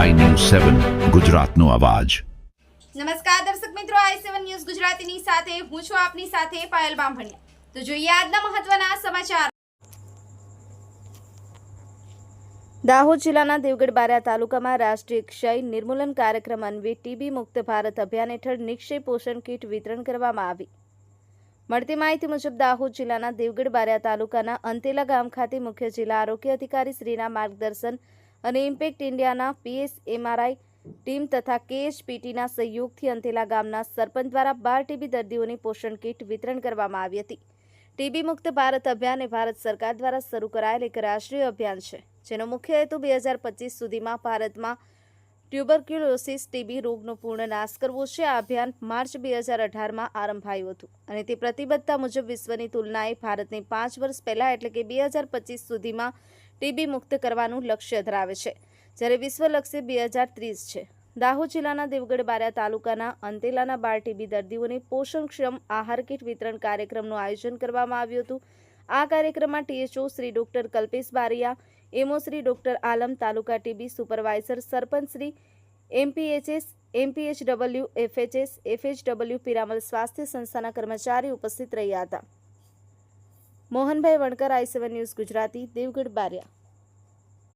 સેવન ગુજરાતનો અવાજ. નમસ્કાર દર્શક મિત્રો આઈ સેવન ન્યૂઝ ગુજરાતીની સાથે હું છું આપની સાથે પાયલ બામભણિયા. તો જોઈએ આજના મહત્વના સમાચાર. દાહોદ જિલ્લાના દેવગઢ બારા તાલુકામાં રાષ્ટ્રીય ક્ષય નિર્મૂલન કાર્યક્રમ અન્વયે ટીબી મુક્ત ભારત અભિયાન હેઠળ નિક્ષય પોષણ કીટ વિતરણ કરવામાં આવી. મળતી માહિતી મુજબ દાહોદ જિલ્લાના દેવગઢ બારિયા તાલુકાના અંતેલા ગામ ખાતે મુખ્ય જિલ્લા આરોગ્ય અધિકારી શ્રીના માર્ગદર્શન અને ઇમ્પેક્ટ ઇન્ડિયાના પીએસ એમઆરઆઈ ટીમ તથા કેએચપીટીના સહયોગથી અંતેલા ગામના સરપંચ દ્વારા બાર ટીબી દર્દીઓની પોષણ કીટ વિતરણ કરવામાં આવી હતી. ટીબી મુક્ત ભારત અભિયાન એ ભારત સરકાર દ્વારા શરૂ કરાયેલ એક રાષ્ટ્રીય અભિયાન છે, જેનો મુખ્ય હેતુ બે હજાર પચીસ સુધીમાં ભારતમાં ટ્યુબરક્યુલોસિસ ટીબી રોગનો પૂર્ણ નાશ કરવો છે. આ અભિયાન માર્ચ બે હજાર અઢારમાં આરંભાયું હતું અને તે પ્રતિબદ્ધતા મુજબ વિશ્વની તુલનાએ ભારતને પાંચ વર્ષ પહેલાં એટલે કે બે હજાર પચીસ સુધીમાં ટીબી મુક્ત કરવાનું લક્ષ્ય ધરાવે છે. જ્યારે વિશ્વ લક્ષ્ય બે હજાર ત્રીસ છે. દાહોદ જિલ્લાના દેવગઢ બારિયા તાલુકાના અંતેલાના બાર ટીબી દર્દીઓને પોષણક્ષમ આહાર કીટ વિતરણ કાર્યક્રમનું આયોજન કરવામાં આવ્યું હતું. આ કાર્યક્રમમાં THO Shri doctor Kalpesh Bariya, MO Shri doctor Alam taluka TB supervisor sarpanch Shri, MPHS, MPHW, FHS, FHW Piramal સ્વાસ્થ્ય સંસ્થાના કર્મચારી ઉપસ્થિત રહ્યા હતા. Mohanbhai Vankar, I news Gujarati, Devgadh Baria.